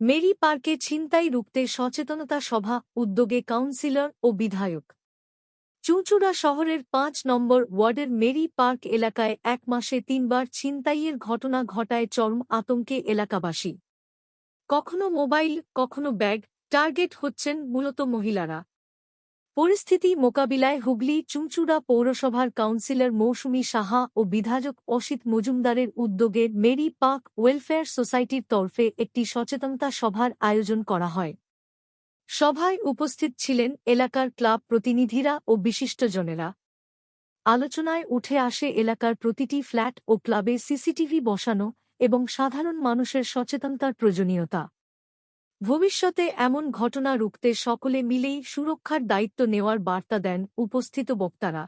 Mary পার্কে ছিনতাই রুখতে সচেতনতা সভা, উদ্যোগে কাউন্সিলর ও বিধায়ক। চুঁচুড়া শহরের পাঁচ নম্বর ওয়ার্ডের মেরি পার্ক এলাকায় এক মাসে তিনবার ছিনতাইয়ের ঘটনা ঘটায় চরম আতঙ্কে এলাকাবাসী। কখনো মোবাইল, কখনো ব্যাগ, টার্গেট হচ্ছেন মূলত মহিলারা। পরিস্থিতি মোকাবিলায় হুগলি চুঁচুড়া পৌরসভার কাউন্সিলর মৌসুমী সাহা ও বিধায়ক অসিত মজুমদারের উদ্যোগে মেরি পার্ক ওয়েলফেয়ার সোসাইটির তরফে একটি সচেতনতা সভার আয়োজন করা হয়। সভায় উপস্থিত ছিলেন এলাকার ক্লাব প্রতিনিধিরা ও বিশিষ্টজনেরা। আলোচনায় উঠে আসে এলাকার প্রতিটি ফ্ল্যাট ও ক্লাবে সিসিটিভি বসানো এবং সাধারণ মানুষের সচেতনতার প্রয়োজনীয়তা। ভবিষ্যতে এমন ঘটনা রুখতে সকলে মিলেই সুরক্ষার দায়িত্ব নেওয়ার বার্তা দেন উপস্থিত বক্তারা।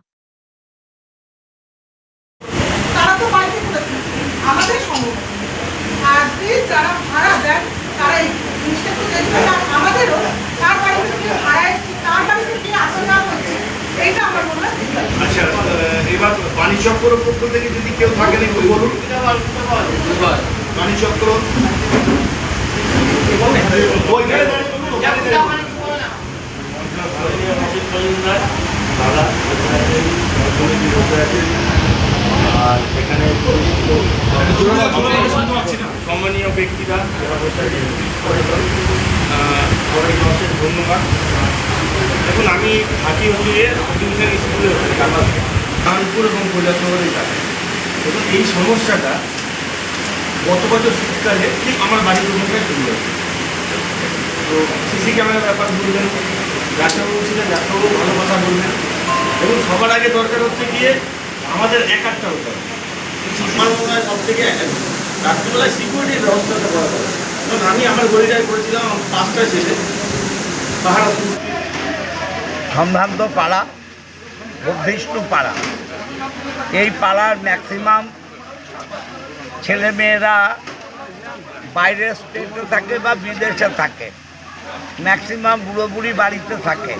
আচ্ছা এবার পক্ষ থেকে যদি কেউ থাকেন একটু বলুন। বাণীচক্র দাদা বসে আছে আর এখানে সম্মানীয় ধন্যবাদ দেখুন আমি থাকি হচ্ছে স্কুলে কানপুর এবং কৈলাসনগরেই থাকে এবং এই সমস্যাটা গত বছর শীতকালে ঠিক আমার বাড়ির ওখানটায় শুরু হয়েছে তো সিসি ক্যামেরার ব্যাপার বললেন, ডাক্তারবাবু ছিলেন ডাক্তারবাবু ভালো কথা বললেন। এবং সবার আগে দরকার হচ্ছে গিয়ে আমাদের এক একটা হতে আমার মনে হয় সব থেকে রাত্রিবেলায় সিকিউরিটির ব্যবস্থাটা করা কারণ আমি আমার গলিটায় করেছিলাম পাঁচটা ছেলে। পাহাড়া সম্ভ্রান্ত পাড়া বর্ধিষ্ণু পাড়া। এই পাড়ার ম্যাক্সিমাম ছেলেমেয়েরা বাইরের স্টেটে থাকে বা বিদেশে থাকে। ম্যাক্সিমাম বুড়ো বুড়ি বাড়িতে থাকে।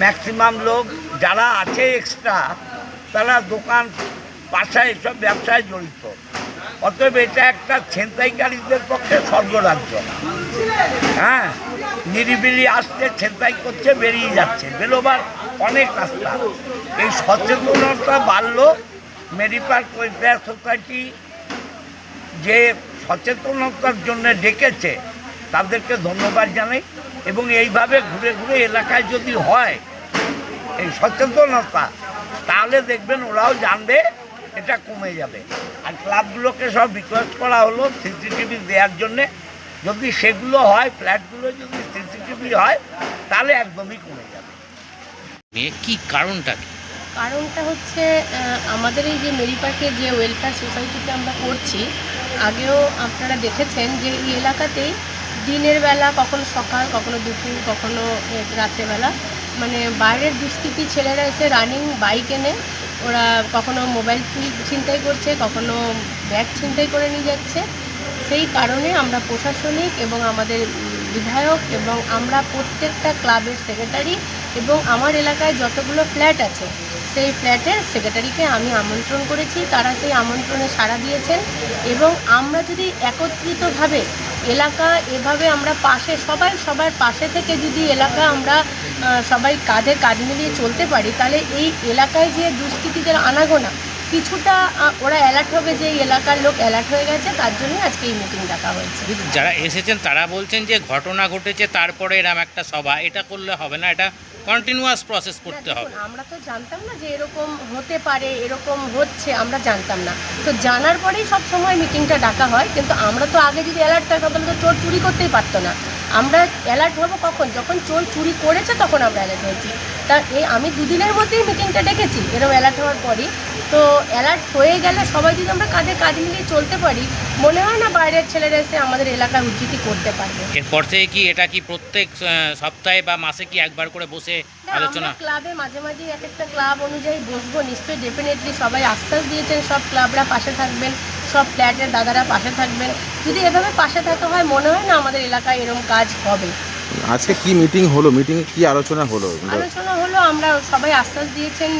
ম্যাক্সিমাম লোক যারা আছে এক্সট্রা তারা দোকান পাশায় এসব ব্যবসায় জড়িত। অতএব এটা একটা ছিনতাইকারীদের পক্ষে স্বর্গরাজ্য। হ্যাঁ নিরিবিলি আসছে, ছিনতাই করছে, বেরিয়ে যাচ্ছে। বেরোবার অনেক রাস্তা। এই সচেতনতা বাড়লো। মেরি পার্ক ওয়েলফেয়ার সোসাইটি যে সচেতনতার জন্য ডেকেছে, তাদেরকে ধন্যবাদ জানাই এবং এইভাবে ঘুরে ঘুরে এলাকায় যদি হয় এই সচেতনতা, তাহলে দেখবেন ওরাও জানবে এটা কমে যাবে। আর ক্লাবগুলোকে সব রিকোয়েস্ট করা হলো সিসিটিভি দেওয়ার জন্যে। যদি সেগুলো হয় ফ্ল্যাটগুলো যদি সিসিটিভি হয়, তাহলে একদমই কমে যাবে। কি কারণটা কি? কারণটা হচ্ছে আমাদের এই যে মেরি পার্কের যে ওয়েলফেয়ার সোসাইটিতে আমরা করছি, আগেও আপনারা দেখেছেন যে এই এলাকাতেই দিনের বেলা কখনো সকাল, কখনো দুপুর, কখনো রাত্রেবেলা মানে বাইরের দুষ্কৃতী ছেলেরা এসে রানিং বাইক এনে ওরা কখনো মোবাইল ছিনতাই করছে, কখনো ব্যাগ ছিনতাই করে নিয়ে যাচ্ছে। সেই কারণে আমরা প্রশাসনিক এবং আমাদের বিধায়ক এবং আমরা প্রত্যেকটা ক্লাবের সেক্রেটারি এবং আমার এলাকায় যতগুলো ফ্ল্যাট আছে সেই ফ্ল্যাটের সেক্রেটারিকে আমি আমন্ত্রণ করেছি। তারা সেই আমন্ত্রণে সাড়া দিয়েছেন এবং আমরা যদি একত্রিতভাবে এলাকা এভাবে আমরা পাশে সবাই সবার পাশে থেকে যদি এলাকা আমরা সবাই কাঁধে কাঁধ মিলিয়ে চলতে পারি, তাহলে এই এলাকায় যে দুষ্কৃতীদের আনাগোনা কিছুটা ওরা অ্যালার্ট হবে যে এই এলাকার লোক অ্যালার্ট হয়ে গেছে তার জন্যই আজকে এই মিটিং ডাকা হয়েছে। যারা এসেছেন তারা বলছেন যে ঘটনা ঘটেছে তারপরে এরম একটা সভা এটা করলে হবে না এটা কন্টিনিউয়াস প্রসেস করতে হবে। আমরা তো জানতাম না যে এরকম হতে পারে এরকম হচ্ছে আমরা জানতাম না। তো জানার পরেই সব সময় মিটিংটা ডাকা হয় কিন্তু আমরা তো আগে যদি অ্যালার্ট থাকতাম তাহলে তো চোর চুরি করতেই পারতো না। আমরা অ্যালার্ট হব কখন? যখন চোর চুরি করেছে তখন আমরা অ্যালার্ট হয়েছি। তা এই আমি দুদিনের মধ্যেই মিটিংটা ডেকেছি এরকম অ্যালার্ট হওয়ার পরই। তো অ্যালার্ট হয়ে গেলে সবাই যদি আমরা কাঁধে কাঁধ মিলিয়ে চলতে পারি মনে হয় না বাইরের ছেলেরা এসে আমাদের এলাকায় উজ্জিতি করতে পারবে। এরপর থেকে কি এটা কি প্রত্যেক সপ্তাহে বা মাসে কি একবার করে বসে আলোচনা? ক্লাবে মাঝে মাঝে এক একটা ক্লাব অনুযায়ী বসবো নিশ্চয়ই ডেফিনেটলি সবাই আশ্বাস দিয়েছেন সব ক্লাবরা পাশে থাকবেন সব ফ্ল্যাটের দাদারা পাশে থাকবেন। যদি এভাবে পাশে থাকা হয় মনে হয় না আমাদের এলাকায় এরকম কাজ হবে। আজকে কি মিটিং হলো? মিটিং কি আলোচনা হলো? আলোচনা হলো আমরা সবাই আশ্বাস দিয়েছেন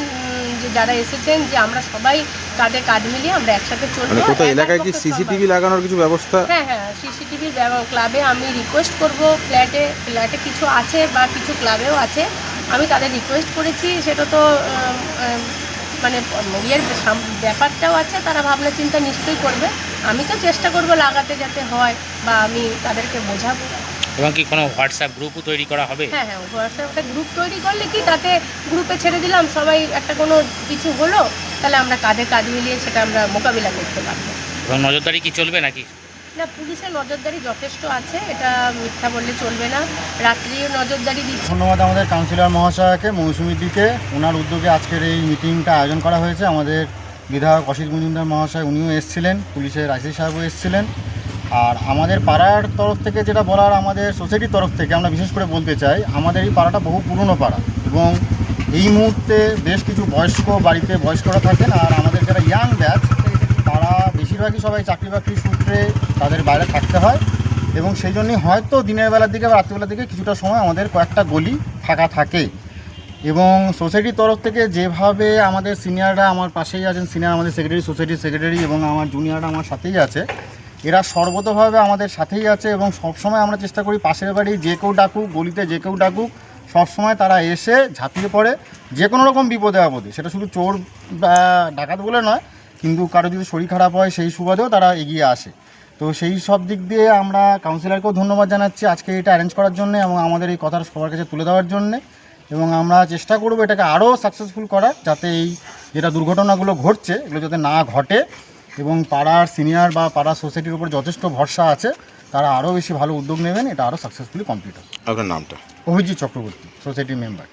যে যারা এসেছেন যে আমরা সবাই কাঁধে কাঁধ মিলিয়ে আমরা একসাথে চলবো। মানে কোথাও এলাকায় কি সিসিটিভি লাগানোর কিছু ব্যবস্থা? হ্যাঁ হ্যাঁ সিসিটিভি ক্লাবে আমি রিকোয়েস্ট করব ফ্ল্যাটে ফ্ল্যাটে কিছু আছে বা কিছু ক্লাবেও আছে আমি তাদের রিকোয়েস্ট করেছি সেটা তো মানে ইয়ের ব্যাপারটাও আছে তারা ভাবনা চিন্তা নিশ্চয়ই করবে। আমি তো চেষ্টা করব লাগাতে যাতে হয় বা আমি তাদেরকে বোঝাবো। এবং কি কোনো হোয়াটসঅ্যাপ গ্রুপও তৈরি করা হবে? হ্যাঁ হ্যাঁ হোয়াটসঅ্যাপ একটা গ্রুপ তৈরি করলে কি তাতে গ্রুপে ছেড়ে দিলাম সবাই একটা কোনো কিছু হলো তাহলে আমরা কাঁধে কাঁধ মিলিয়ে সেটা আমরা মোকাবিলা করতে পারব। এবং নজরদারি কি চলবে নাকি? না পুলিশের নজরদারি যথেষ্ট আছে এটা মিথ্যা বললে চলবে না। রাত্রিও নজরদারি দিচ্ছে। ধন্যবাদ আমাদের কাউন্সিলর মহাশয়কে মৌসুমীদিকে ওনার উদ্যোগে আজকের এই মিটিংটা আয়োজন করা হয়েছে। আমাদের বিধায়ক অসিত মজুমদার মহাশয় উনিও এসেছিলেন। পুলিশের আইসি সাহেবও এসেছিলেন। আর আমাদের পাড়ার তরফ থেকে যেটা বলার আমাদের সোসাইটির তরফ থেকে, আমরা বিশেষ করে বলতে চাই, আমাদের এই পাড়াটা বহু পুরনো পাড়া এবং এই মুহূর্তে বেশ কিছু বয়স্ক বাড়িতে বয়স্করা থাকেন আর আমাদের যারা ইয়াং ব্যাচ তারা বেশিরভাগই সবাই চাকরি বাকরির সূত্রে তাদের বাইরে থাকতে হয় এবং সেই জন্যই হয়তো দিনের বেলার দিকে বা রাত্রিবেলার দিকে কিছুটা সময় আমাদের কয়েকটা গলি ফাঁকা থাকে। এবং সোসাইটির তরফ থেকে যেভাবে আমাদের সিনিয়ররা আমার পাশেই আছেন সিনিয়র আমাদের সেক্রেটারি সোসাইটির সেক্রেটারি এবং আমার জুনিয়ররা আমার সাথেই আছে এরা সর্বতভাবে আমাদের সাথেই আছে এবং সবসময় আমরা চেষ্টা করি পাশের বাড়ি যে কেউ ডাকুক, গলিতে যে কেউ ডাকুক, সবসময় তারা এসে ঝাঁপিয়ে পড়ে। যে কোনো রকম বিপদে আপদে। সেটা শুধু চোর ডাকাত বলে নয়, কিন্তু কারও যদি শরীর খারাপ হয়, সেই সুবাদেও তারা এগিয়ে আসে। তো সেই সব দিক দিয়ে আমরা কাউন্সিলরকেও ধন্যবাদ জানাচ্ছি আজকে এটা অ্যারেঞ্জ করার জন্য এবং আমাদের এই কথাটা সবার কাছে তুলে দেওয়ার জন্য। এবং আমরা চেষ্টা করব এটাকে আরও সাকসেসফুল করার, যাতে এই যেটা দুর্ঘটনাগুলো ঘটছে, এগুলো যাতে না ঘটে। এবং পাড়ার সিনিয়র বা পাড়ার সোসাইটির উপর যথেষ্ট ভরসা আছে তারা আরও বেশি ভালো উদ্যোগ নেবেন এটা আরও সাকসেসফুলি কমপ্লিট হবে। আপনার নামটা? অভিজিৎ চক্রবর্তী সোসাইটির মেম্বার